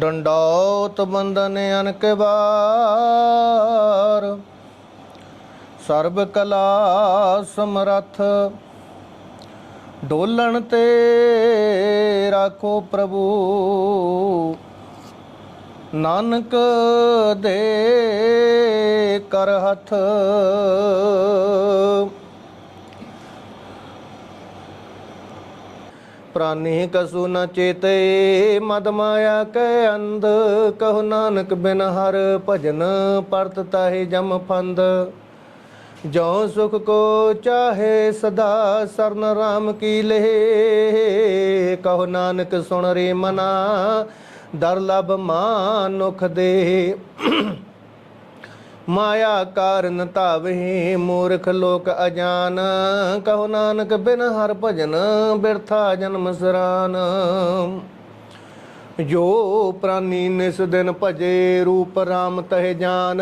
ਡੰਡੌਤ ਬੰਦਨ ਅਨਕ ਬਾਰ ਸਰਬ ਕਲਾ ਸਮਰੱਥ, ਡੋਲਣ ਤੇ ਰਾਖੋ ਪ੍ਰਭੂ। ਨਾਨਕ ਦੇ ਕਰ ਹੱਥ। ਪ੍ਰਾਨੀ ਕਸੂ ਨ ਚੇਤੇ, ਮਦ ਮਾਇਆ ਕੈ ਅੰਧ, ਕਹੋ ਨਾਨਕ ਬਿਨ ਹਰ ਭਜਨ, ਪਰਤ ਤਾਹੇ ਜਮ ਫੰਦ। ਜੋ ਸੁਖ ਕੋ ਚਾਹੇ ਸਦਾ ਸਰਨ ਰਾਮ ਕੀ ਲਹੇ, ਕਹੋ ਨਾਨਕ ਸੁਣ ਰੇ ਮਨਾ, ਦਰ ਲਬ ਮਾਨੁਖ ਦੇ। ਮਾਇਆ ਕਾਰਨ ਧਾਵੇ, ਮੂਰਖ ਲੋਕ ਅਜਾਨ। ਕਹੋ ਨਾਨਕ, ਬਿਨ ਹਰ ਭਜਨ ਬਿਰਥਾ ਜਨਮ ਸਰਾਨ। ਜੋ ਪ੍ਰਾਨੀ ਨਿਸ ਦਿਨ ਭਜੇ, ਰੂਪ RAM ਤਹਿ ਜਾਨ।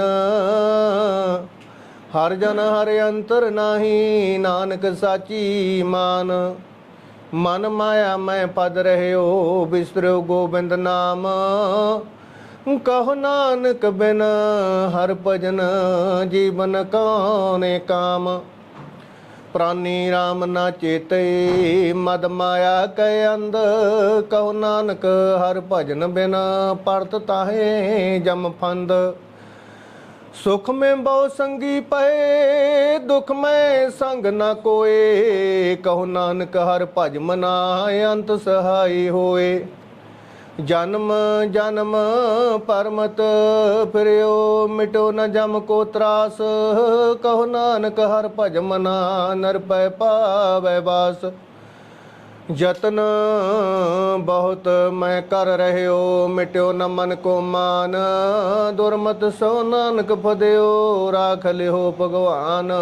ਹਰ ਜਨ ਹਰ ਅੰਤਰ ਨਾਹੀ, ਨਾਨਕ ਸਾਚੀ ਮਾਨ। ਮਨ ਮਾਇਆ ਮੈਂ ਪਦ ਰਹਿਓ ਬਿਸਰਿਓ ਗੋਬਿੰਦ ਨਾਮ। ਕਹੋ ਨਾਨਕ ਬਿਨ ਹਰ ਭਜਨ ਜੀਵਨ ਕਾਨੇ ਕਾਮ। ਪ੍ਰਾਨੀ RAM ਨਾ ਚੇਤੇ, ਮਦ ਮਾਇਆ ਕੈ ਅੰਧ। ਕਹੋ ਨਾਨਕ ਹਰ ਭਜਨ ਬਿਨ ਪਰਤ ਤਾਹੇ ਜਮ ਫੰਦ। ਸੁਖ ਮੈਂ ਬਹੁ ਸੰਗੀ ਪਏ, ਦੁਖ ਮੈਂ ਸੰਗ ਨਾ ਕੋਏ। ਕਹੋ ਨਾਨਕ ਹਰ ਭਜ ਮਨਾ ਅੰਤ ਸਹਾਈ ਹੋਏ। ਜਨਮ ਜਨਮ ਪਰਮਤ, ਫਿਰਿਓ ਮਿਟੋ ਨ ਜਮ ਕੋ ਤਰਾਸ। ਕਹੋ ਨਾਨਕ ਹਰ ਭਜ ਮਨਾ ਨਰ ਪੈ ਪਾਵੈ ਬਾਸ ਜਤਨ ਬਹੁਤ ਮੈਂ ਕਰ ਰਹਿਓ, ਮਿਟਿਓ ਨ ਮਨ ਕੋ ਮਾਨ। ਦੁਰਮਤ ਸੋ ਨਾਨਕ ਫਦਿਓ, ਰਾਖ ਲਿਓ ਭਗਵਾਨ।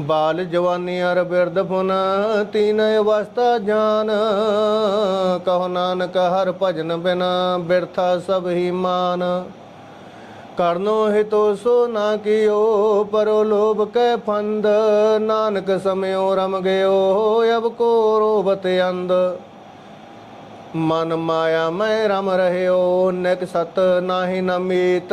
ਬਾਲ ਜਵਾਨੀ ਅਰ ਬਿਰਧ ਫੁਨ, ਤੀਨ ਅਵਸਥਾ ਜਾਨ। ਕਹੋ ਨਾਨਕ ਹਰ ਭਜਨ ਬਿਨ, ਬਿਰਥਾ ਸਭ ਹੀ ਮਾਨ। ਕਰਨੋ ਹਿਤੋ ਸੋ ਨਾ ਕੀਓ, ਪਰੋ ਲੋਭ ਕੈ ਫੰਦ। ਨਾਨਕ ਸਮਿਓ ਰਮ ਗਇਓ, ਅਬ ਕੋ ਰੋਬਤ ਅੰਧ। ਮਨ ਮਾਇਆ ਮੈਂ ਰਮ ਰਹਿਓ, ਨਿਕ ਸਤ ਨਾਹੀ ਨ ਮੀਤ।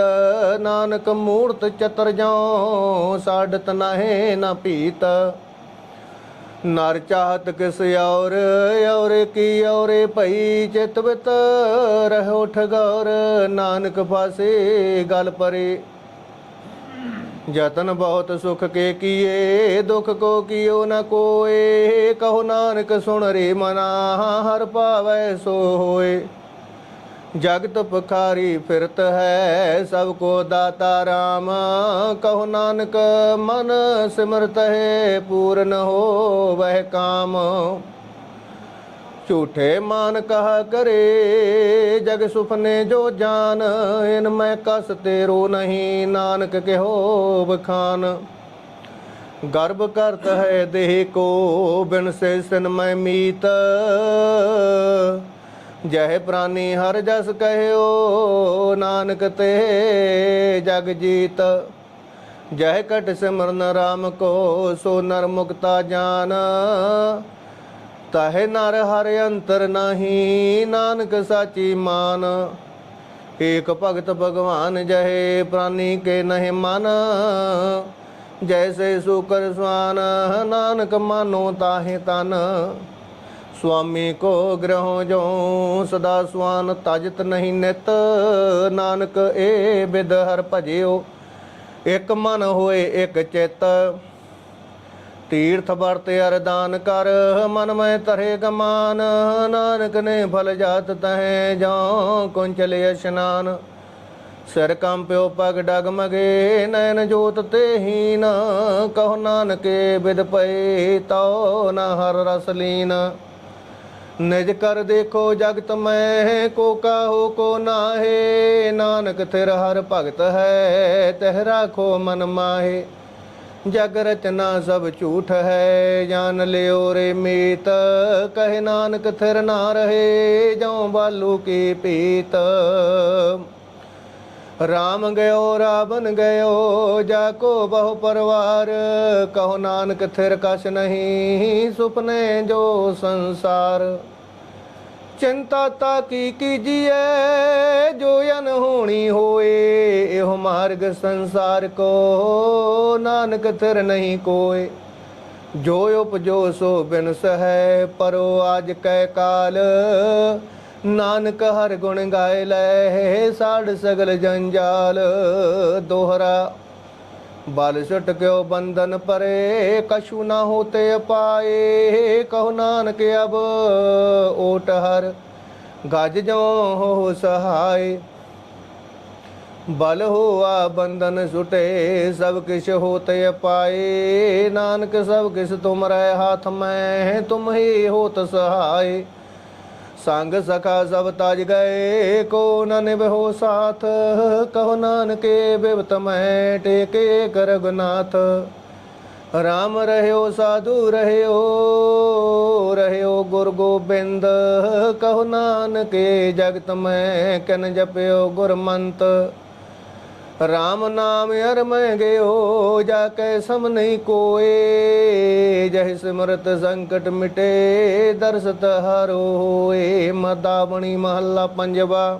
ਨਾਨਕ ਮੂਰਤ ਚਤਰ ਜਾਉ, ਸਾਡਤ ਨਾਹੇ ਨਾ ਭੀਤ। ਨਰ ਚਾਹਤ ਕਿਸ ਔਰ ਔਰ ਕੀ ਔਰੇ ਭਈ ਚਿਤ ਬਿਤ। ਰਹੋ ਠਗੌਰ, ਨਾਨਕ ਫਾਸੇ ਗਲ ਪਰੇ। ਜਤਨ ਬਹੁਤ ਸੁਖ ਕੇ ਕੀਏ, ਦੁਖ ਕੋ ਕੀਓ ਨ ਕੋਏ। ਕਹੋ ਨਾਨਕ, ਸੁਣ ਰੇ ਮਨਾ, ਹਰ ਪਾਵੈ ਸੋ ਹੋਏ। ਜਗਤ ਪਖਾਰੀ ਫਿਰਤ ਹੈ, ਸਭ ਕੋ ਦਾਤਾ ਰਾਮ। ਕਹੋ ਨਾਨਕ, ਮਨ ਸਿਮਰਤ ਹੈ, ਪੂਰਨ ਹੋ ਵਹਿ ਕਾਮ। ਝੂਠੇ ਮਾਨ ਕਹਾ ਕਰੇ, ਜਗ ਸੁਪਨੇ ਜੋ ਜਾਨ, ਇਨ ਮੈਂ ਕਸ ਤੇਰੋ ਨਹੀਂ, ਨਾਨਕ ਕਿਹੋ ਬਖਾਨ। ਗਰਭ ਕਰਤ ਹੈ ਦੇਹ ਕੋ, ਬਿਨ ਸੇ ਸਿਨ ਮੈਂ ਮੀਤ। ਜਹ ਪ੍ਰਾਨੀ ਹਰ ਜਸ ਕਹਿਓ, ਨਾਨਕ ਤੇ ਜਗ ਜੀਤ। ਜਹ ਕਟ ਸਿਮਰਨ RAM ਕੋ, ਸੋ ਨਰ ਮੁਕਤਾ ਜਾਨ। ਤਾਹੇ ਨਰ ਹਰ ਅੰਤਰ ਨਹੀਂ, ਨਾਨਕ ਸਾਚੀ ਮਾਨ। ਏਕ ਭਗਤ ਭਗਵਾਨ ਜਹੇ ਪ੍ਰਾਨੀ ਕੇ ਨਹਿ ਮਨ। ਜੈਸੇ ਸੁਕਰ ਸਵਾਨ, ਨਾਨਕ ਮਾਨੋ ਤਾਹੇ ਤਨ। ਸੁਆਮੀ ਕੋ ਗ੍ਰਹੋ ਜੋ ਸਦਾ ਸੁਆਨ ਤਜਤ ਨਹੀਂ ਨਿਤ। ਨਾਨਕ ਏ ਬਿਦ ਹਰ ਭਜਿਓ, ਇਕ ਮਨ ਹੋਏ ਇਕ ਚਿਤ। ਤੀਰਥ ਵਰਤ ਅਰਦਾਨ ਕਰ, ਮਨ ਮੈਂ ਤਰੇ ਗਮਾਨ। ਨਾਨਕ ਨੇ ਫਲ ਜਾਤ ਤਹੈ ਜਾਂ ਕੁੰਚਲ ਇਸ਼ਨਾਨ। ਸਿਰ ਕੰਪਿਓ ਪਗ ਡਗਮਗੇ, ਨੈਣ ਜੋਤ ਤੇ ਹੀਨ। ਕਹੋ ਨਾਨਕੇ ਬਿਦ ਪਏ, ਤਉ ਨ ਹਰ ਰਸ ਲੀਨ। ਨਿਜ ਕਰ ਦੇਖੋ ਜਗਤ ਮੈਂ, ਕੋ ਕਾਹੋ ਕੋ ਨਾਹੇ। ਨਾਨਕ ਥਿਰ ਹਰ ਭਗਤ ਹੈ, ਤਹਿ ਰਾਖੋ ਮਨ ਮਾਹੇ। ਜਗ ਰਚਨਾ ਸਭ ਝੂਠ ਹੈ, ਜਾਨ ਲਿਓ ਰੇ ਮੀਤ। ਕਹੇ ਨਾਨਕ ਥਿਰ ਨਾ ਰਹੇ, ਜਉ ਬਾਲੂ ਕੀ ਪੀਤ। ਰਾਮ ਗਇਓ ਰਾਵਨ ਗਇਓ, ਜਾ ਕੋ ਬਹੁ ਪਰਵਾਰ। ਕਹੋ ਨਾਨਕ ਥਿਰ ਕਛ ਨਹੀਂ, ਸੁਪਨੇ ਜੋ ਸੰਸਾਰ। ਚਿੰਤਾ ਤਾ ਕੀ ਕੀਜੀਐ ਜੋ ਅਨ ਹੋਣੀ ਹੋਏ, ਇਹੋ ਮਾਰਗ ਸੰਸਾਰ ਕੋ, ਨਾਨਕ ਥਿਰ ਨਹੀਂ ਕੋਏ। ਜੋ ਉਪਜੋ ਸੋ ਬਿਨਸ ਹੈ ਪਰੋ ਆਜ ਕੈ ਕਾਲ। ਨਾਨਕ ਹਰ ਗੁਣ ਗਾਏ ਲੈ, ਸਾੜ ਸਗਲ ਜੰਜਾਲ। ਦੋਹਰਾ ਬਲ ਛੁਟ ਕਿਉ ਬੰਧਨ ਪਰੇ, ਕਛੂ ਨਾ ਹੋਤੇ ਪਾਏ। ਕਹੋ ਨਾਨਕ, ਅਬ ਓਟ ਹਰ ਗਜ ਜੋ ਹੋ ਸਹਾਏ। ਬਲ ਹੋਆ ਬੰਧਨ ਸੁਟੇ, ਸਭ ਕਿਛ ਹੋਤੇ ਪਾਏ। ਨਾਨਕ, ਸਭ ਕਿਛ ਤੁਮਰੇ ਹੱਥ ਮੈਂ ਤੁਮ ਹੀ ਹੋਤ ਸਹਾਏ। ਸੰਗ ਸਖਾ ਸਭ ਤਜ ਗਏ, ਕੋ ਨ ਨਿਭੋ ਸਾਥ, ਕਹੋ ਨਾਨਕੇ ਬਿਵਤ ਮੈਂ ਟੇਕੇ ਕਰ ਰਘੁਨਾਥ। ਰਾਮ ਰਹਿਓ, ਸਾਧੂ ਰਹਿਓ ਰਹਿਓ ਗੁਰ ਗੋਬਿੰਦ, ਕਹੋ ਨਾਨਕੇ ਜਗਤ ਮੈਂ ਕਿਨ ਜਪਿਓ ਗੁਰਮੰਤ। ਰਾਮ ਨਾਮ ਅਰ ਮੈਂ ਗਇਓ ਜਾ ਕੈ ਸਮ ਨਹੀਂ ਕੋਏ। ਜਹ ਸਿਮਰਤ ਸੰਕਟ ਮਿਟੇ ਦਰਸਤ ਹਰੋ ਹੋਏ। ਮਦਾਵਣੀ ਮਹੱਲਾ ਪੰਜਵਾ।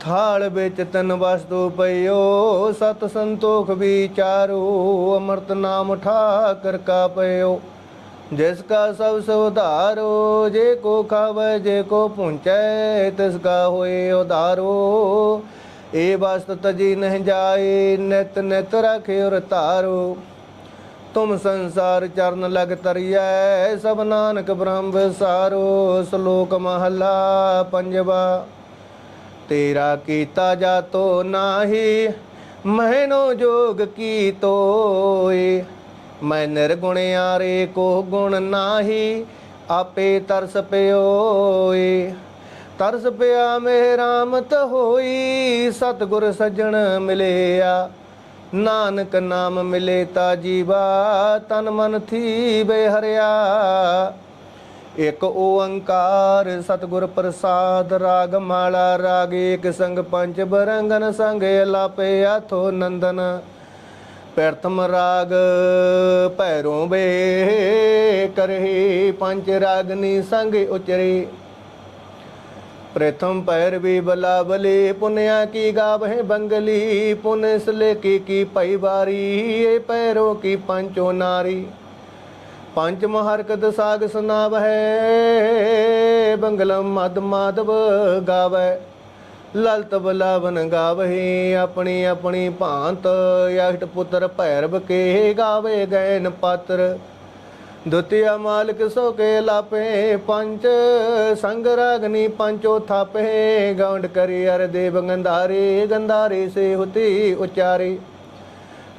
ਥਾਲ ਵਿੱਚ ਤਨ ਵਸਤੂ ਪਈਓ, ਸਤ ਸੰਤੋਖ ਵਿਚਾਰੋ। ਅਮਰਤ ਨਾਮ ਠਾਕਰ ਕਾ ਪਈਓ ਜਿਸ ਕਾ ਸਭ ਸੁਧਾਰੋ। ਜੇ ਕੋ ਖਾਵੇ, ਜੇ ਕੋ ਪੁੰਚੈ, ਤਿਸ ਕਾ ਹੋਏ ਉਧਾਰੋ। ਏ ਵਸਤ ਤਜੀ ਨਹ ਜਾਏ, ਨਿਤ ਨਿਤ ਰਖੇ ਉਰ ਤੁਮ ਸੰਸਾਰ ਚਰਨ ਲਗ ਤਰੀਐ, ਸਭ ਨਾਨਕ ਬ੍ਰਹਮ ਵਿਸਾਰੋ ਸ਼ਲੋਕ ਮਹਲਾ ਪੰਜਵਾ, ਤੇਰਾ ਕੀਤਾ ਜਾਤੋ ਨਾਹੀ, ਮਹਿਨੋ ਜੋਗ ਕੀ ਤੋਏ ਮੈਂ ਨਿਰਗੁਣ ਆਰੇ ਕੋ ਗੁਣ ਨਾਹੀ, ਆਪੇ ਤਰਸ ਪਿਓਏ। ਤਰਸ ਪਿਆ ਮੇਰਾਮਤ ਹੋਈ, ਸਤਗੁਰ ਸਜਣ ਮਿਲਿਆ। ਨਾਨਕ ਨਾਮ ਮਿਲੇ ਤਾ ਜੀਵਾ ਤਨ ਮਨ ਥੀ ਬੇਹਰਿਆ। ਇਕ ਓੰਕਾਰ, ਸਤਿਗੁਰ ਪ੍ਰਸਾਦ, ਰਾਗ ਮਾਲਾ, ਰਾਗ ਏਕ ਸੰਗ, ਪੰਜ ਬਰੰਗਨ ਸੰਗ, ਲਾਪੇ ਆਥੋ ਨੰਦਨ। ਪ੍ਰਥਮ ਰਾਗ ਭੈਰੋਂ ਬੇ ਕਰਹੀ ਪੰਜ ਰਾਗਨੀ ਸੰਗ ਉਚਰੇ। ਪ੍ਰਥਮ ਪੈਰ ਵੀ ਬਲਾਵਲੀ ਪੁਨਿਆ ਕੀ ਗਾਵਹਿ ਬੰਗਲੀ, ਪੁਨ ਸਲੇ ਕੀ ਕੀ ਪਈ ਵਾਰੀ, ਇਹ ਪੈਰੋਂ ਕੀ ਪੰਚੋ ਨਾਰੀ। ਪੰਜ ਮਹਰਕਤ ਸਾਗ ਸੁਨਾਵਹਿ ਬੰਗਲਮ ਮਦ ਮਾਧਵ ਗਾਵੈ। ਲਲਤ ਬਲਾਵਨ ਗਾਵਹਿ ਆਪਣੀ ਆਪਣੀ ਭਾਂਤ ਅਸ਼ਟ ਪੁੱਤਰ ਭੈਰਵ ਕੇ ਗਾਵੇ ਗੈਨ ਪਾਤਰ। ਦੁਤੀਆ ਮਾਲਕ ਸੋ ਕੇ ਲਾਪੇ ਪੰਚ ਸੰਗ ਰਾਗਨੀ ਪੰਚੋ ਥਾਪੇ, ਗੌਂਡ ਕਰੀ ਅਰ ਦੇਵ ਗੰਧਾਰੇ ਗੰਧਾਰੇ ਸੇ ਹੁਤੀ ਉਚਾਰੇ।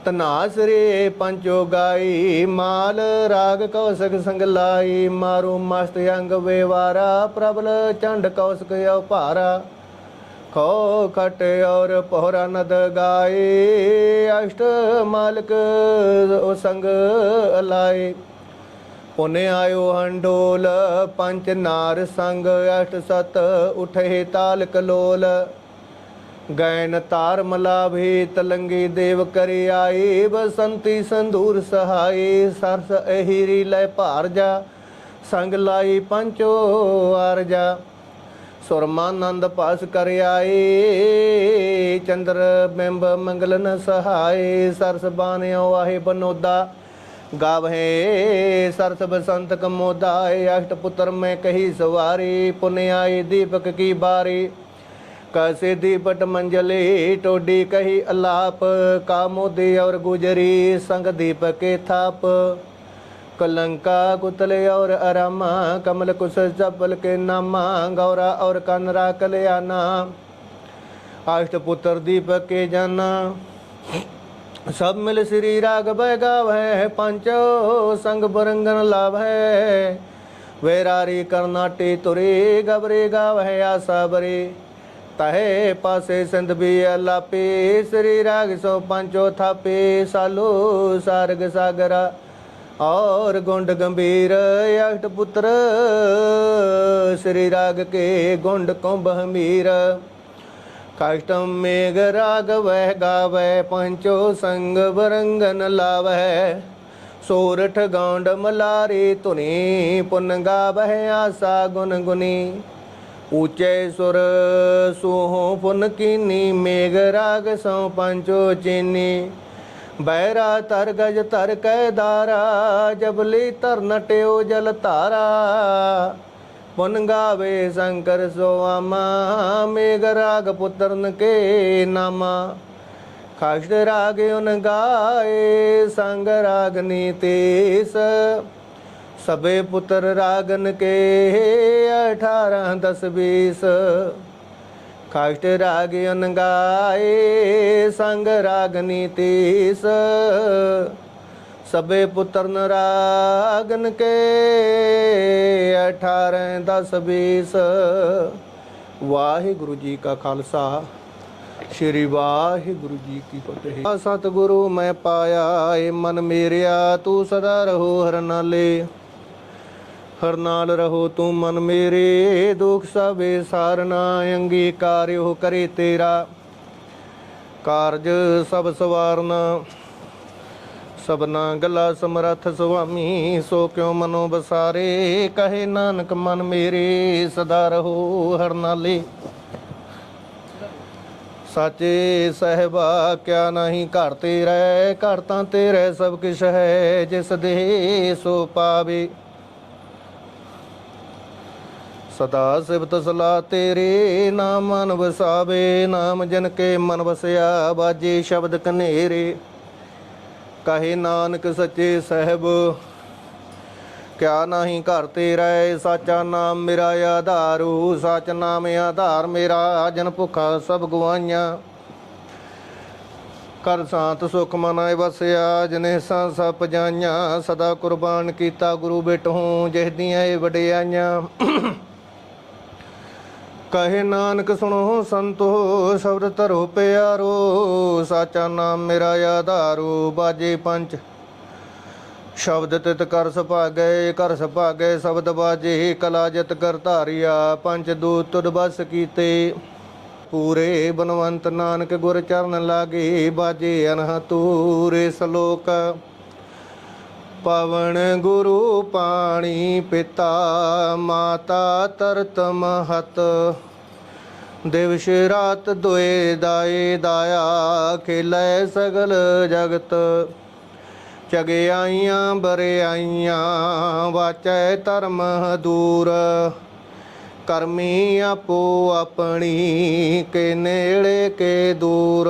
ਤਨਾਸਰੇ ਪੰਚੋ ਗਾਈ, ਮਾਲ ਰਾਗ ਕੌਸਕ ਸੰਗ ਲਾਈ, ਮਾਰੂ ਮਸਤ ਅੰਗ ਵੇਵਾਰਾ, ਪ੍ਰਬਲ ਚੰਡ ਕੌਸਕ ਯੋ ਭਾਰਾ ਖੋ ਖਟ ਔਰ ਪਹਰਾ ਨਦ ਗਾਏ, ਅਸ਼ਟ ਮਾਲਕ ਉਹ ਸੰਗ ਲਾਏ। ਪੁਨੇ ਆਇਓ ਹੰਡੋਲ ਪੰਚ ਨਾਰ ਸੰਗ ਅਸ਼ਟ ਸਤ, ਉਠੇ ਤਾਲ ਕਲੋਲ ਗੈਨ ਤਾਰ ਮਲਾਭੇ ਤਲੰਗੀ ਦੇਵ ਕਰਿ ਆਏ, ਬਸੰਤੀ ਸੰਧੂਰ ਸਹਾਈ ਸਰਸ ਅਹੀਰੀ ਲੈ ਭਾਰ ਜਾ, ਸੰਗ ਲਾਈ ਪੰਚੋ ਆਰਜਾ ਸੁਰਮਾਨੰਦ ਪਾਸ ਕਰ ਆਏ, ਚੰਦਰ ਬਿੰਬ ਮੰਗਲਨ ਸਹਾਈ ਸਰਸ ਬਾਨਿਓ ਆਹੇ ਬਨੋਦਾ। ਗਾਵਹਿ ਸਰਸ ਬਸੰਤ ਕਮੋਦਾਏ ਅਸ਼ਟ ਪੁੱਤਰ ਮੈਂ ਕਹੀ ਸਵਾਰੀ ਪੁਨਿਆਈ ਦੀਪਕ ਕੀ ਬਾਰੀ। ਕਸੇ ਦੀਪਟ ਮੰਜਲੇ ਟੋਡੀ ਕਹੀ ਅਲਾਪ ਕਾਮੋਦੀ ਔਰ ਗੁਜਰੀ ਸੰਗ ਦੀਪਕ ਕੇ ਥਾਪ। ਕਲੰਕਾ ਕੁਤਲੇ ਔਰ ਅਰਾਮਾ, ਕਮਲ ਕੁਸ ਚਪਲ ਕੇ ਨਾਮਾ, ਗੌਰਾ ਔਰ ਕਨਰਾ ਕਲਿਆਣਾ ਅਸ਼ਟ ਪੁੱਤਰ ਦੀਪਕ ਕੇ ਜਾਨਾ। ਸਭ ਮਿਲ ਸ੍ਰੀ ਰਾਗ ਬੈ ਗਾਵੈ ਪੰਚੋ ਸੰਗ ਬਰੰਗਨ ਲਾਭੈ ਵੇਰਾਰੀ ਕਰਨਾਟੀ ਤੁਰੇ, ਗਬਰੇ ਗਾਵੈ ਆਸਾ ਬਰੇ। ਤਹੇ ਪਾਸੇ ਸਿੰਧ ਵੀ ਲਾਪੇ ਸ੍ਰੀ ਰਾਗ ਸੋ ਪੰਚੋ ਥਾਪੇ। ਸਾਲੋ ਸਾਰਗ ਸਾਗਰਾ, ਔਰ ਗੁੰਡ ਗੰਭੀਰ, ਅਸ਼ਟ ਪੁੱਤਰ। ਸ੍ਰੀ ਰਾਗ ਕੇ ਗੁੰਡ ਕੁੰਭ ਹਮੀਰ। ਕਾਸ਼ਟਮ ਮੇਘ ਰਾਗ ਵਹਿ ਗਾਵੈ ਪੰਚੋ ਸੰਗ ਬਰੰਗਨ ਲਾਵੈ ਸੋਰਠ ਗੌਂਡ ਮਲਾਰੀ ਧੁਨੀ ਪੁਨ ਗਾਵਹਿ ਆਸਾ ਗੁਨ ਗੁਨੀ ਊਚੇ ਸੁਰ ਸੋਹੋ ਪੁਨ ਕੀਨੀ ਮੇਘ ਰਾਗ ਸੋ ਪੰਚੋ ਚੀਨੀ ਬੈਰਾ ਤਰ ਗਜ ਤਰ ਕੈ ਦਾਰਾ ਜਬਲੀ ਤਰ ਨਟਿਓ ਜਲ ਤਾਰਾ ਪੁਨ ਗਾਵੇ ਸ਼ੰਕਰ ਸੋਆਮਾ ਮੇਘ ਰਾਗ ਪੁੱਤਰਨ ਕੇ ਨਾਮਾ ਖਾਸ਼ਟ ਰਾਗ ਉਨ ਗਾਏ ਸੰਗ ਰਾਗਨੀ ਤੇਸ ਸਭੇ ਪੁੱਤਰ ਰਾਗਨ ਕੇ 18 10 20 ਖਾਸ਼ਟ ਰਾਗ ਉਨ ਗਾਏ ਸੰਗ ਰਾਗਨੀ ਤੇਸ ਸਭੇ ਪੁੱਤਰ ਨ ਕੇ 18 10 20 ਵਾਹਿਗੁਰੂ ਜੀ ਕਾ ਖਾਲਸਾ, ਸ਼੍ਰੀ ਵਾਹਿਗੁਰੂ ਜੀ ਕੀ ਫਤਿਹ। ਸਤਿਗੁਰੂ ਮੈਂ ਪਾਇਆ ਏ ਮਨ ਮੇਰਿਆ, ਤੂੰ ਸਦਾ ਰਹੋ ਹਰ ਨਾਲੇ ਹਰ ਨਾਲ ਰਹੋ ਤੂੰ ਮਨ ਮੇਰੇ, ਦੁਖ ਸਭੇ ਸਾਰਨਾ ਅੰਗੀਕਾਰਿਓ ਕਰੇ ਤੇਰਾ। ਕਾਰਜ ਸਭ ਸਵਾਰਨਾ। ਸਬਨਾ ਗਲਾ ਸਮਰੱਥ ਸੁਆਮੀ, ਸੋ ਕਿਉ ਮਨੋ ਬਸਾਰੇ? ਕਹੇ ਨਾਨਕ, ਮਨ ਮੇਰੇ ਸਦਾ ਰਹੋ ਹਰ ਨਾਲੇ ਸਾਚੇ ਸਹਿਬਾ, ਕਿਆ ਨਹੀਂ ਘਰ ਤੇ ਰਹਿ ਘਰ ਤਾਂ ਤੇਰੇ ਸਭ ਕਿਛ ਹੈ, ਜਿਸ ਦੇ ਸੋ ਪਾਵੇ। ਸਦਾ ਸਿਫਤ ਸਲਾ ਤੇਰੇ ਨਾਮ ਮਨ ਵਸਾਵੇ, ਨਾਮ ਜਨ ਕੇ ਮਨ ਵਸਿਆ ਬਾਜੇ ਸ਼ਬਦ ਕਨੇਰੇ। ਕਹੇ ਨਾਨਕ ਸੱਚੇ ਸਹਿਬ, ਕਿਆ ਨਹੀਂ ਘਰ ਤੇ ਰਹਿ ਸਾਚਾ ਨਾਮ ਮੇਰਾ ਆਧਾਰੂ, ਸਚ ਨਾਮ ਆਧਾਰ ਮੇਰਾ ਆਜਨ ਭੁਖਾ ਸਭ ਗਵਾਈਆਂ। ਕਰ ਸਾਤ ਸੁਖ ਮਨਾਏ ਵਸਿਆ, ਜਨੇ ਸਾਂ ਸਪ ਜਾਈਆਂ ਸਦਾ ਕੁਰਬਾਨ ਕੀਤਾ ਗੁਰੂ ਬੇਟਹੂ, ਜਿਸ ਦੀਆਂ ਇਹ ਵਡਿਆਈਆਂ। ਕਹੇ ਨਾਨਕ ਸੁਣੋ ਸੰਤੋ, ਸ਼ਬਦ ਧਰੋ ਪਿਆਰੋ, ਸਾਚਾ ਨਾਮ ਮੇਰਾ ਆਧਾਰੂ, ਬਾਜੇ ਪੰਜ ਸ਼ਬਦ ਤਿਤ ਕਰ ਸੁਭਾਗੈ ਕਰ ਸੁਭਾਗੈ, ਸ਼ਬਦ ਬਾਜੇ, ਕਲਾ ਜਿਤ ਕਰ ਧਾਰਿਆ ਪੰਜ ਦੂਤ ਤੁਧ ਬਸ ਕੀਤੇ। ਪੂਰੇ ਬਨਵੰਤ ਨਾਨਕ ਗੁਰ ਚਰਨ ਲਾਗੇ, ਬਾਜੇ ਅਨਹ ਤੂਰੇ ਸ਼ਲੋਕ। ਪਵਨ ਗੁਰੂ ਪਾਣੀ ਪਿਤਾ, ਮਾਤਾ ਤਰਤ ਮਹਤ। ਦਿਵਸ਼ ਰਾਤ ਦੁਏ ਦਾਏ ਦਾਇਆ, ਖੇਲੇ ਸਗਲ ਜਗਤ। ਚਗਿਆਈਆਂ ਬਰਿਆਈਆਂ ਵਾਚੈ ਧਰਮ ਦੂਰ। ਕਰਮੀ ਆਪੋ ਆਪਣੀ, ਕੇ ਨੇੜੇ, ਕੇ ਦੂਰ।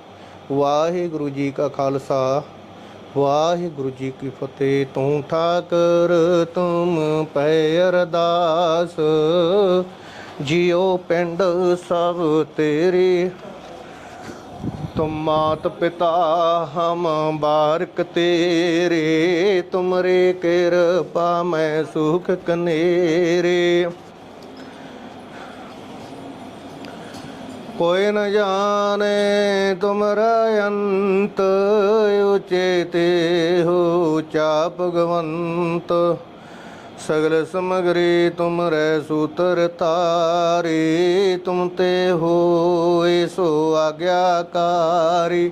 ਵਾਹਿਗੁਰੂ ਜੀ ਕਾ ਖਾਲਸਾ, ਵਾਹਿਗੁਰੂ ਜੀ ਕੀ ਫਤਿਹ। ਤੂੰ ਠਾਕਰ ਤੁਮ ਪੈ ਅਰਦਾਸ। ਜਿਉ ਪਿੰਡ ਸਭ ਤੇਰੇ। ਤੁਮ ਮਾਤ ਪਿਤਾ ਹਮ ਬਾਰਕ ਤੇਰੇ। ਤੁਮਰੇ ਕਿਰਪਾ ਮੈਂ ਸੁਖ ਕਨੇਰੇ। ਕੋਈ ਨ ਜਾਣੇ ਤੁਮਰਾ ਅੰਤ, ਉਚੇਤੇ ਹੋ ਚਾਪ ਗਵੰਤ। ਸਗਲ ਸਮਗਰੀ ਤੁਮਰੇ ਸੂਤਰ ਤਾਰੀ ਤੁਮ ਤੇ ਹੋਏ ਸੋ ਆਗਿਆਕਾਰੀ।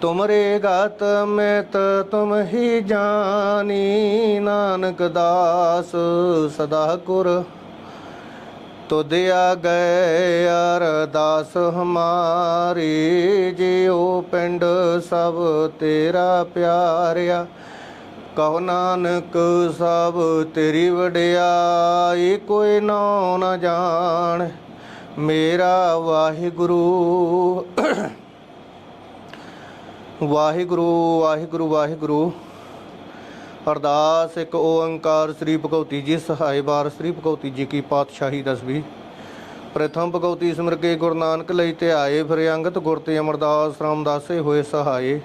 ਤੁਮਰੇ ਗਤ ਮਿਤ ਤੁਮ ਹੀ ਜਾਣੀ, ਨਾਨਕ ਦਾਸ ਸਦਾ ਗੁਰ ਤੁਧਿਆ ਗਏ ਅਰਦਾਸ ਹਮਾਰੀ, ਜਿਉ ਪਿੰਡ ਸਭ ਤੇਰਾ ਪਿਆਰਿਆ। ਕਹੋ ਨਾਨਕ ਸਭ ਤੇਰੀ ਵਡਿਆਈ, ਕੋਈ ਨਾਉ ਨਾ ਜਾਣ। ਮੇਰਾ ਵਾਹਿਗੁਰੂ ਵਾਹਿਗੁਰੂ ਵਾਹਿਗੁਰੂ ਵਾਹਿਗੁਰੂ। ਅਰਦਾਸ, ਇੱਕ ਓੰਕਾਰ, ਸ੍ਰੀ ਭਗਉਤੀ ਜੀ ਸਹਾਇ ਬਾਰ, ਸ੍ਰੀ ਭਗਉਤੀ ਜੀ ਕੀ ਪਾਤਸ਼ਾਹੀ ਦਸਵੀ। ਪ੍ਰਥਮ ਭਗਉਤੀ ਸਿਮਰ ਕੇ ਗੁਰੂ ਨਾਨਕ ਲਈ ਧਿਆਏ ਫਿਰ ਅੰਗਤ ਗੁਰ ਤੇ ਅਮਰਦਾਸ ਰਾਮਦਾਸੇ ਹੋਏ ਸਹਾਏ।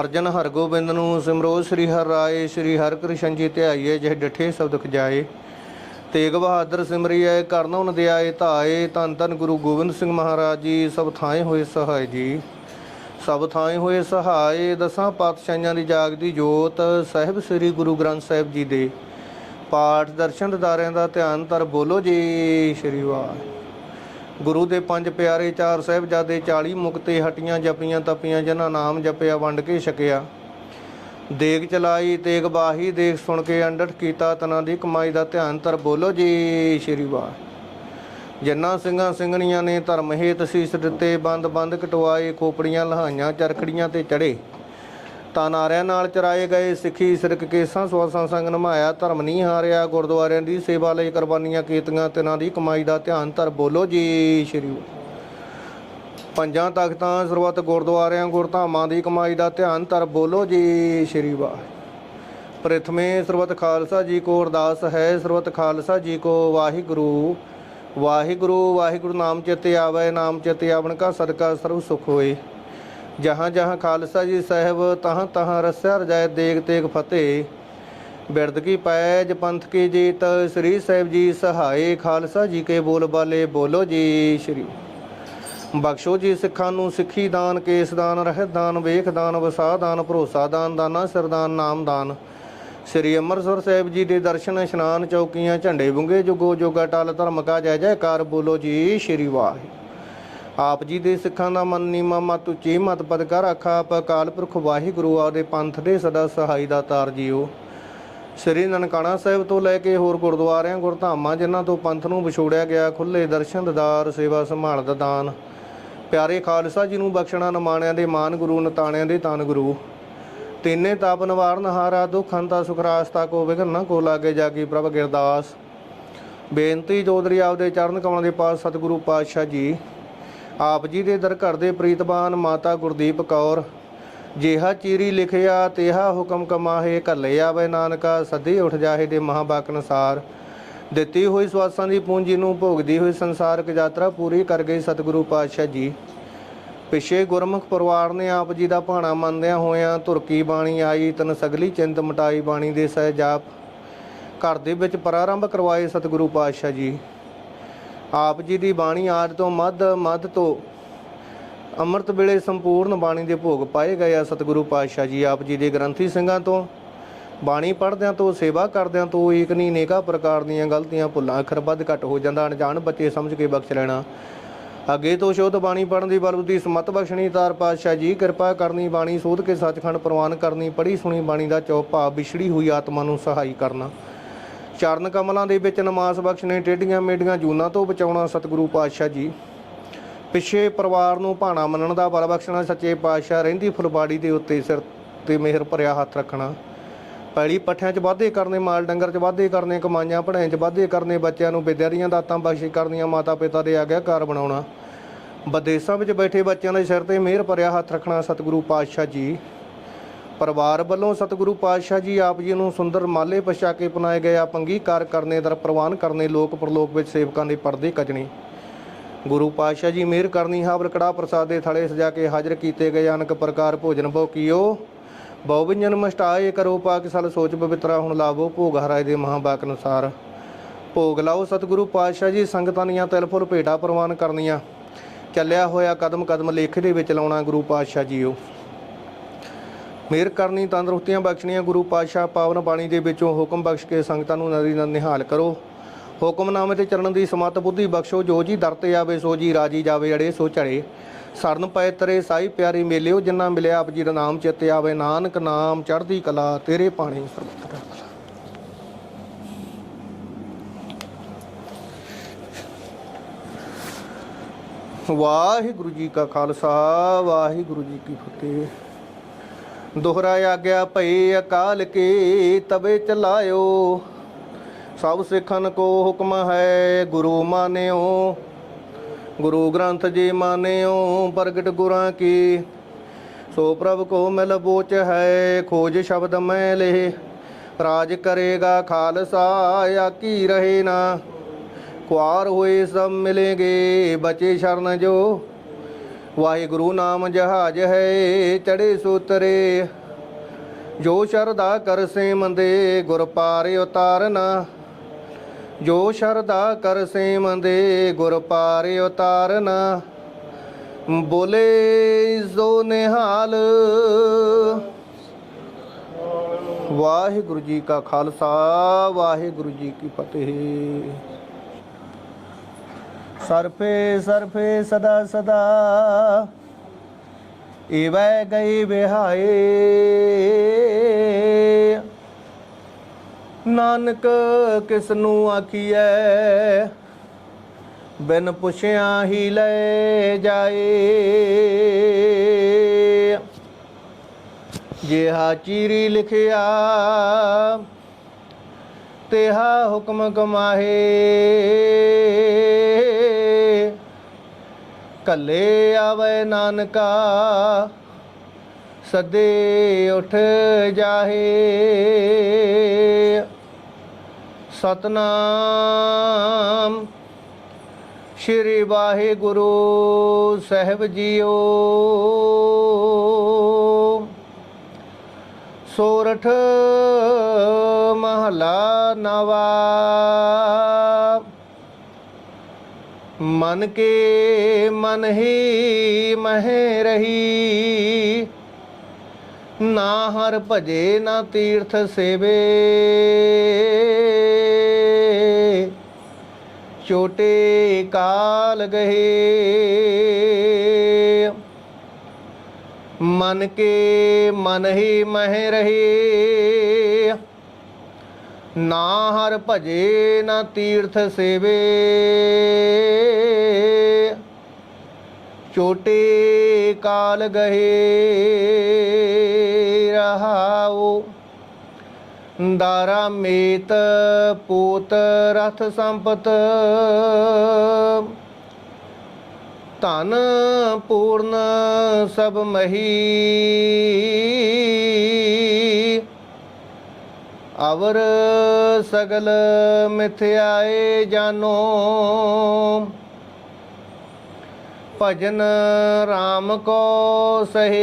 ਅਰਜਨ ਹਰਗੋਬਿੰਦ ਨੂੰ ਸਿਮਰੋ ਸ੍ਰੀ ਹਰਿ ਰਾਏ, ਸ੍ਰੀ ਹਰਿਕ੍ਰਿਸ਼ਨ ਜੀ ਧਿਆਈਏ ਜਿਹ ਡਿਠੇ ਸਬਦ ਖਜਾਏ। ਤੇਗ ਬਹਾਦਰ ਸਿਮਰਿਐ ਕਰਨਉ ਦਿਆਏ ਧਾਏ, ਧੰਨ ਧੰਨ ਗੁਰੂ ਗੋਬਿੰਦ ਸਿੰਘ ਮਹਾਰਾਜ ਜੀ, ਸਭ ਥਾਏ ਹੋਏ ਸਹਾਇ ਜੀ। ਸਭ ਥਾਏ ਹੋਏ ਸਹਾਏ, ਦਸਾਂ ਪਾਤਸ਼ਾਹਾਂ ਦੀ ਜਾਗਦੀ ਜੋਤ, ਸਾਹਿਬ ਸ੍ਰੀ ਗੁਰੂ ਗ੍ਰੰਥ ਸਾਹਿਬ ਜੀ ਦੇ। ਪਾਠ ਦਰਸ਼ਨ ਦਿਦਾਰਿਆਂ ਦਾ ਧਿਆਨ ਤਰ ਬੋਲੋ ਜੀ, ਸ੍ਰੀ ਵਾਹਿ ਗੁਰੂ ਦੇ ਪੰਜ ਪਿਆਰੇ ਚਾਰ ਸਾਹਿਬਜ਼ਾਦੇ 40 ਮੁਕਤੇ ਹਟੀਆਂ ਜਪੀਆਂ ਤਪੀਆਂ, ਜਿਨ੍ਹਾਂ ਨਾਮ ਜਪਿਆ, ਵੰਡ ਕੇ ਛਕਿਆ। ਦੇਗ ਚਲਾਈ, ਤੇਗ ਬਾਹੀ ਦੇਖ ਸੁਣ ਕੇ ਅੰਡਠ ਕੀਤਾ, ਤਨਾਂ ਦੀ ਕਮਾਈ ਦਾ ਧਿਆਨ ਤਰ ਬੋਲੋ ਜੀ, ਸ੍ਰੀ ਵਾਹਿ ਜਿਨ੍ਹਾਂ ਸਿੰਘਾਂ ਸਿੰਘਣੀਆਂ ਨੇ ਧਰਮ ਹੇਤ ਸੀਸ ਦਿੱਤੇ, ਬੰਦ ਬੰਦ ਕਟਵਾਏ, ਖੋਪੜੀਆਂ ਲਹਾਈਆਂ, ਚਰਖੜੀਆਂ ਤੇ ਚੜੇ। ਤਾਂ ਨਾਰਿਆਂ ਨਾਲ ਚਰਾਏ ਗਏ ਸਿੱਖੀ ਸਿਰਕ ਕੇਸਾਂ ਸਵਾਸਾਂ ਸੰਗ ਨਿਭਾਇਆ ਧਰਮ ਨਹੀਂ ਹਾਰਿਆ, ਗੁਰਦੁਆਰਿਆਂ ਦੀ ਸੇਵਾ ਲਈ ਕੁਰਬਾਨੀਆਂ ਕੀਤੀਆਂ, ਤਿਨਾਂ ਦੀ ਕਮਾਈ ਦਾ ਧਿਆਨ ਧਰ ਬੋਲੋ ਜੀ, ਸ਼੍ਰੀ ਪੰਜਾਂ ਤਖਤਾਂ, ਸਰਬੱਤ ਗੁਰਦੁਆਰਿਆਂ, ਗੁਰਧਾਮਾਂ ਦੀ ਕਮਾਈ ਦਾ ਧਿਆਨ ਧਰ ਬੋਲੋ ਜੀ, ਸ਼੍ਰੀ ਵਾਹਿ ਪ੍ਰਥਮੇ ਸਰਬੱਤ ਖਾਲਸਾ ਜੀ ਕੋ ਅਰਦਾਸ ਹੈ, ਸਰਬੱਤ ਖਾਲਸਾ ਜੀ ਕੋ ਵਾਹਿਗੁਰੂ। ਵਾਹਿਗੁਰੂ ਵਾਹਿਗੁਰੂ ਨਾਮ ਚਿਤੇ ਆਵੇ, ਨਾਮ ਚਿਤੇ ਆਵਣ ਕਾ ਸਦਕਾ ਸਰਬ ਸੁਖ ਹੋਏ। ਜਹਾਂ ਜਹਾਂ ਖਾਲਸਾ ਜੀ ਸਾਹਿਬ, ਤਹਾਂ ਤਹਾਂ ਰਸਿਆ ਰਜਾਇ ਦੇਗ ਤੇਗ ਫਤਿਹ। ਬਿਰਦ ਕੀ ਪੈਜ ਪੰਥ ਕੀ ਜੀਤ, ਸ੍ਰੀ ਸਾਹਿਬ ਜੀ ਸਹਾਏ। ਖਾਲਸਾ ਜੀ ਕੇ ਬੋਲ ਬਾਲੇ, ਬੋਲੋ ਜੀ ਸ਼੍ਰੀ। ਬਖਸ਼ੋ ਜੀ ਸਿੱਖਾਂ ਨੂੰ ਸਿੱਖੀ ਦਾਨ, ਕੇਸ ਦਾਨ, ਰਹਿਤ ਦਾਨ, ਵੇਖ ਦਾਨ, ਵਸਾ ਦਾਨ, ਭਰੋਸਾ ਦਾਨ, ਦਾਨਾ ਸਰਦਾਨ ਨਾਮ ਦਾਨ। ਸ੍ਰੀ ਅੰਮ੍ਰਿਤਸਰ ਸਾਹਿਬ ਜੀ ਦੇ ਦਰਸ਼ਨ, ਇਸ਼ਨਾਨ, ਚੌਕੀਆਂ, ਝੰਡੇ ਬੁੰਗੇ ਜੁਗੋ ਜੋਗਾ ਟਲ ਧਰਮ ਕਾ ਜੈ ਜੈਕਾਰ ਬੋਲੋ ਜੀ ਸ਼੍ਰੀ ਵਾਹਿ ਆਪ ਜੀ ਦੇ ਸਿੱਖਾਂ ਦਾ ਮਨ ਨੀਮਾ ਮਤ ਉੱਚੀ, ਮਤ ਪਦ ਕਰ ਆਖਾ ਆਪ, ਅਕਾਲ ਪੁਰਖ ਵਾਹਿਗੁਰੂ ਆਦੇ ਪੰਥ ਦੇ ਸਦਾ ਸਹਾਈ ਦਾ ਤਾਰ ਜੀਓ। ਸ੍ਰੀ ਨਨਕਾਣਾ ਸਾਹਿਬ ਤੋਂ ਲੈ ਕੇ ਹੋਰ ਗੁਰਦੁਆਰਿਆਂ, ਗੁਰਧਾਮਾਂ, ਜਿਨ੍ਹਾਂ ਤੋਂ ਪੰਥ ਨੂੰ ਵਿਛੋੜਿਆ ਗਿਆ, ਖੁੱਲੇ ਦਰਸ਼ਨ, ਦਿਦਾਰ, ਸੇਵਾ ਸੰਭਾਲ ਦਾ ਦਾਨ। ਪਿਆਰੇ ਖਾਲਸਾ ਜੀ ਨੂੰ ਬਖਸ਼ਣਾ, ਨਮਾਣਿਆਂ ਦੇ ਮਾਨ ਗੁਰੂ, ਨਤਾਣਿਆਂ ਦੇ ਤਾਨ ਗੁਰੂ। ਤਿੰਨੇ ਤਾਪ ਨਿਵਾਰਨ ਹਾਰਾ ਦੁਖ, ਹੰਤਾ, ਸੁਖ ਕੋ ਵਿਗਨ ਕੋ ਲਾਗੇ ਜਾਗੀ ਪ੍ਰਭ ਗਿਰਦਾਸ। ਬੇਨਤੀ ਜੋਦਰੀ ਆਪਦੇ ਚਰਨ ਕਮਲਾਂ ਦੇ ਪਾਸ ਸਤਿਗੁਰੂ ਪਾਤਸ਼ਾਹ ਜੀ, ਆਪ ਜੀ ਦੇ ਦਰ ਘਰ ਦੇ ਪ੍ਰੀਤਬਾਨ ਮਾਤਾ ਗੁਰਦੀਪ ਕੌਰ, ਜਿਹਾ ਚੀਰੀ ਲਿਖਿਆ, ਤੇਹਾ ਹੁਕਮ ਕਮਾਹੇ, ਘੱਲੇ ਆਵੇ ਨਾਨਕਾ, ਸਦੀ ਉਠ ਜਾਹੇ ਦੇ ਮਹਾਬਾਕ ਅਨਸਾਰ। ਦਿੱਤੀ ਹੋਈ ਸਵਾਸਾਂ ਦੀ ਪੂੰਜੀ ਨੂੰ ਭੋਗਦੀ ਹੋਈ ਸੰਸਾਰਕ ਯਾਤਰਾ ਪੂਰੀ ਕਰ ਗਈ ਸਤਿਗੁਰੂ ਪਾਤਸ਼ਾਹ ਜੀ। ਪਿਛੇ ਗੁਰਮੁਖ ਪਰਿਵਾਰ ਨੇ ਆਪ ਜੀ ਦਾ ਭਾਣਾ ਮੰਨਦਿਆਂ ਹੋਇਆਂ ਤੁਰਕੀ ਬਾਣੀ ਆਈ, ਤਨ ਸਗਲੀ ਚਿੰਤ ਮਟਾਈ ਬਾਣੀ ਦੇ ਸਹਿ ਘਰ ਦੇ ਵਿੱਚ ਪ੍ਰਾਰੰਭ ਕਰਵਾਏ ਸਤਿਗੁਰੂ ਪਾਤਸ਼ਾਹ ਜੀ। ਆਪ ਜੀ ਦੀ ਬਾਣੀ ਆਦ ਤੋਂ ਮੱਧ ਮੱਧ ਤੋਂ ਅੰਮ੍ਰਿਤ ਵੇਲੇ ਸੰਪੂਰਨ ਬਾਣੀ ਦੇ ਭੋਗ ਪਾਏ ਗਏ ਆ ਸਤਿਗੁਰੂ ਪਾਤਸ਼ਾਹ ਜੀ। ਆਪ ਜੀ ਦੇ ਗ੍ਰੰਥੀ ਸਿੰਘਾਂ ਤੋਂ ਬਾਣੀ ਪੜ੍ਹਦਿਆਂ ਤੋਂ, ਸੇਵਾ ਕਰਦਿਆਂ ਤੋਂ ਏਕ ਨਹੀਂ ਨੇਕਾ ਪ੍ਰਕਾਰ ਦੀਆਂ ਗਲਤੀਆਂ ਭੁੱਲਾਂ ਅੱਖਰ ਵੱਧ ਘੱਟ ਹੋ ਜਾਂਦਾ, ਅਣਜਾਣ ਬੱਚੇ ਸਮਝ ਕੇ ਬਖਸ਼ ਲੈਣਾ। ਅੱਗੇ ਤੋਂ ਸ਼ੋਧ ਬਾਣੀ ਪੜ੍ਹਨ ਦੀ ਬਲਬੁੱਧੀ ਸਮਤ ਬਖਸ਼ਣੀ, ਤਾਰ ਪਾਤਸ਼ਾਹ ਜੀ ਕਿਰਪਾ ਕਰਨੀ ਬਾਣੀ, ਸੋਧ ਕੇ ਸੱਚਖੰਡ ਪ੍ਰਵਾਨ ਕਰਨੀ, ਪੜ੍ਹੀ ਸੁਣੀ ਬਾਣੀ ਦਾ ਚੌ ਭਾਵ, ਵਿਛੜੀ ਹੋਈ ਆਤਮਾ ਨੂੰ ਸਹਾਈ ਕਰਨਾ। ਚਰਨ ਕਮਲਾਂ ਦੇ ਵਿੱਚ ਨਮਾਜ਼ ਬਖਸ਼ਣੇ, ਟੇਢੀਆਂ ਮੇਢੀਆਂ ਜੂਨਾਂ ਤੋਂ ਬਚਾਉਣਾ, ਸਤਿਗੁਰੂ ਪਾਤਸ਼ਾਹ ਜੀ। ਪਿੱਛੇ ਪਰਿਵਾਰ ਨੂੰ ਭਾਣਾ ਮੰਨਣ ਦਾ ਬਲ ਬਖਸ਼ਣਾ, ਸੱਚੇ ਪਾਤਸ਼ਾਹ ਰਹਿੰਦੀ ਫੁਲਬਾੜੀ ਦੇ ਉੱਤੇ ਸਿਰ ਤੇ ਮਿਹਰ ਭਰਿਆ ਹੱਥ ਰੱਖਣਾ। ਪੈਲੀ ਪੱਠਿਆਂ 'ਚ ਵਾਧੇ ਕਰਨੇ, ਮਾਲ ਡੰਗਰ 'ਚ ਵਾਧੇ ਕਰਨੇ, ਕਮਾਈਆਂ ਪੜ੍ਹਾਈਆਂ 'ਚ ਵਾਧੇ ਕਰਨੇ, ਬੱਚਿਆਂ ਨੂੰ ਵਿਦਿਆ ਦੀਆਂ ਦਾਤਾਂ ਬਖਸ਼ਿਸ਼ ਕਰਨੀਆਂ ਮਾਤਾ ਪਿਤਾ ਦੇ ਆਗਿਆਕਾਰ ਬਣਾਉਣਾ। ਵਿਦੇਸ਼ਾਂ ਵਿੱਚ ਬੈਠੇ ਬੱਚਿਆਂ ਦੇ ਸਿਰ ਤੇ ਮਿਹਰ ਭਰਿਆ ਹੱਥ ਰੱਖਣਾ ਸਤਿਗੁਰੂ ਪਾਤਸ਼ਾਹ ਜੀ। ਪਰਿਵਾਰ ਵੱਲੋਂ ਸਤਿਗੁਰੂ ਪਾਤਸ਼ਾਹ ਜੀ ਆਪ ਜੀ ਨੂੰ ਸੁੰਦਰ ਮਾਲੇ ਪਛਾ ਕੇ ਪਨਾਏ ਗਏ ਆਪ ਅੰਗੀਕਾਰ ਕਰਨੇ ਦਰ ਪ੍ਰਵਾਨ ਕਰਨੇ, ਲੋਕ ਪ੍ਰਲੋਕ ਵਿੱਚ ਸੇਵਕਾਂ ਦੇ ਪਰਦੇ ਕੱਜਣੇ ਗੁਰੂ ਪਾਤਸ਼ਾਹ ਜੀ ਮਿਹਰ ਕਰਨੀ ਹਾਵਰ ਕੜਾ ਪ੍ਰਸਾਦ ਦੇ ਥਲੇ ਸਜਾ ਕੇ ਹਾਜ਼ਰ ਕੀਤੇ ਗਏ ਅਨਕ ਪ੍ਰਕਾਰ ਭੋਜਨ ਭੋ ਬਹੁ ਵਿੰਜਨ ਮਸਟਾਏ ਕਰੋ ਪਾਕ ਸਲ ਸੋਚ ਪਵਿੱਤਰਾ, ਹੁਣ ਲਾਵੋ ਭੋਗ ਹਰਾਏ ਦੇ ਮਹਾਬਾਕ ਅਨੁਸਾਰ। ਭੋਗ ਲਾਓ ਸਤਿਗੁਰੂ ਪਾਤਸ਼ਾਹ ਜੀ, ਸੰਗਤਾਂ ਦੀਆਂ ਤਿਲ ਫੁੱਲ ਭੇਟਾ ਪ੍ਰਵਾਨ ਕਰਨੀਆਂ। ਚੱਲਿਆ ਹੋਇਆ ਕਦਮ ਕਦਮ ਲੇਖ ਦੇ ਵਿੱਚ ਲਾਉਣਾ ਗੁਰੂ ਪਾਤਸ਼ਾਹ ਜੀਓ। ਮਿਹਰ ਕਰਨੀ, ਤੰਦਰੁਸਤੀਆਂ ਬਖਸ਼ਣੀਆਂ, ਗੁਰੂ ਪਾਤਸ਼ਾਹ ਪਾਵਨ ਬਾਣੀ ਦੇ ਵਿੱਚੋਂ ਹੁਕਮ ਬਖਸ਼ ਕੇ ਸੰਗਤਾਂ ਨੂੰ ਨਦੀ ਨਾਲ ਨਿਹਾਲ ਕਰੋ। ਹੁਕਮਨਾਮੇ ਤੇ ਚਰਨ ਦੀ ਸਮਤ ਬੁੱਧੀ ਬਖਸ਼ੋ, ਜੋ ਜੀ ਦਰ ਤੇ ਆਵੇ ਸੋ ਜੀ ਰਾਜੀ ਜਾਵੇ ਅੜੇ ਸੋ ਝੜੇ। ਸਰਨ ਪਏ ਤਰੇ ਸਾਈ ਪਿਆਰੀ ਮੇਲਿਓ, ਜਿੰਨਾ ਮਿਲਿਆ ਆਪ ਜੀ ਦਾ ਨਾਮ ਚਿੱਤੇ ਆਵੇ। ਨਾਨਕ ਨਾਮ ਚੜ੍ਹਦੀ ਕਲਾ, ਤੇਰੇ ਪਾਣੀ ਸਰਬੱਤ ਵਾਹਿਗੁਰੂ ਜੀ ਕਾ ਖਾਲਸਾ, ਵਾਹਿਗੁਰੂ ਜੀ ਕੀ ਫਤਿਹ। ਦੁਹਰਾ ਆਗਿਆ ਭਈ ਅਕਾਲ ਕੀ, ਤਵੇ ਚਲਾਇਓ ਸਭ ਸਿੱਖਨ ਕੋ ਹੁਕਮ ਹੈ, ਗੁਰੂ ਮਾਨਿਓ। ਗੁਰੂ ਗ੍ਰੰਥ ਜੀ ਮਾਨਿਓ, ਪ੍ਰਗਟ ਗੁਰਾਂ ਕੀ। ਸੋ ਪ੍ਰਭ ਕੋ ਮਿਲ ਬੋਚ ਹੈ, ਖੋਜ ਸ਼ਬਦ ਮੈਂ ਲੇ ਰਾਜ ਕਰੇਗਾ ਖਾਲਸਾ, ਆਕੀ ਰਹੇ ਨਾ। ਕੁਆਰ ਹੋਏ ਸਭ ਮਿਲेंगे ਬਚੇ ਸ਼ਰਨ ਜੋ। ਵਾਹਿਗੁਰੂ ਨਾਮ ਜਹਾਜ ਹੈ, ਚੜੇ ਸੂਤਰੇ। ਜੋ ਸ਼ਰਦਾ ਕਰ ਸੇਮੰਦੇ, ਗੁਰ ਪਾਰੇ ਉਤਾਰਨਾ। ਜੋ ਸ਼ਰਧਾ ਕਰ ਸੇਮੰਦੇ ਗੁਰ ਪਾਰੇ ਉਤਾਰਨਾ, ਬੋਲੇ ਸੋ ਨਿਹਾਲ। ਵਾਹਿਗੁਰੂ ਜੀ ਕਾ ਖਾਲਸਾ, ਵਾਹਿਗੁਰੂ ਜੀ ਕੀ ਫਤਿਹ। ਸਰਫੇ ਸਰਫੇ ਸਦਾ ਸਦਾ ਏਵੈ ਗਈ ਵਿਹਾਏ। ਨਾਨਕ ਕਿਸ ਨੂੰ ਆਖੀਐ? ਬਿਨ ਪੁੱਛਿਆ ਹੀ ਲੈ ਜਾਏ। ਜਿਹਾ ਚੀਰੀ ਲਿਖਿਆ, ਤੇਹਾ ਹੁਕਮ ਕਮਾਹੇ ਕੱਲੇ ਆਵੇ ਨਾਨਕਾ ਸਦੇ ਉਠ ਜਾਹੇ। ਸਤਨਾਮ ਸ਼੍ਰੀ ਵਾਹਿਗੁਰੂ ਸਾਹਿਬ ਜੀਓ। ਸੋਰਠ ਮਹਲਾ ਨਵਾ। ਮਨ ਕੇ ਮਨ ਹੀ ਮਹਿ ਰਹੀ। ਨਾ ਹਰ ਭਜੇ, ਨਾ ਤੀਰਥ ਸੇਵੇ। ਛੋਟੇ ਕਾਲ ਗਏ ਮਨ ਕੇ ਮਨ ਹੀ ਮਹਿ ਰਹੇ। ਨਾ ਹਰ ਭਜੇ, ਨਾ ਤੀਰਥ ਸੇਵੇ। ਛੋਟੇ ਕਾਲ ਗਹੇ ਰਹਾਉ ਦਾਰਾ ਮੇਤ ਪੂਤ ਰਥ ਸੰਪਤ। ਧਨ ਪੂਰਨ ਸਭ ਮਹੀ। ਅਵਰ ਸਗਲ ਮਿਥਿਆਏ ਜਾਨੋ। ਭਜਨ RAM ਕੋ ਸਹੀ।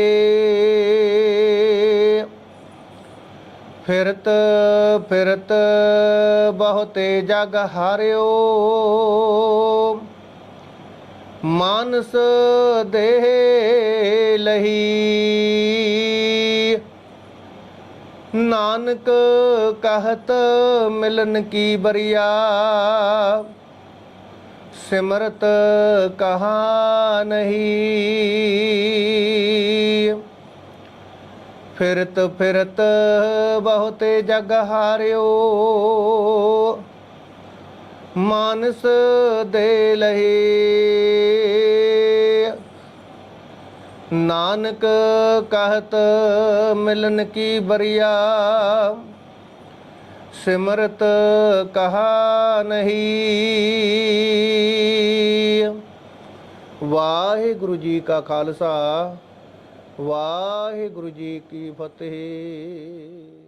ਫਿਰਤ ਫਿਰਤ ਬਹੁਤੇ ਜਗ ਹਾਰਿਓ। ਮਾਨਸ ਦੇਹ ਲਹੀ। ਨਾਨਕ ਕਹਤ ਮਿਲਨ ਕੀ ਬਰੀਆ। ਸਿਮਰਤ ਕਹਾ ਨਹੀਂ। ਫਿਰਤ ਫਿਰਤ ਬਹੁਤੇ ਜਗ ਹਾਰਿਓ। ਮਾਨਸ ਦੇ ਲਹੀ। ਨਾਨਕ ਕਹਤ ਮਿਲਨ ਕੀ ਬਰੀਆ। ਸਿਮਰਤ ਕਹਾ ਨਹੀਂ। ਵਾਹਿਗੁਰੂ ਜੀ ਕਾ ਖਾਲਸਾ ਵਾਹਿਗੁਰੂ ਜੀ ਕੀ ਫਤਿਹ।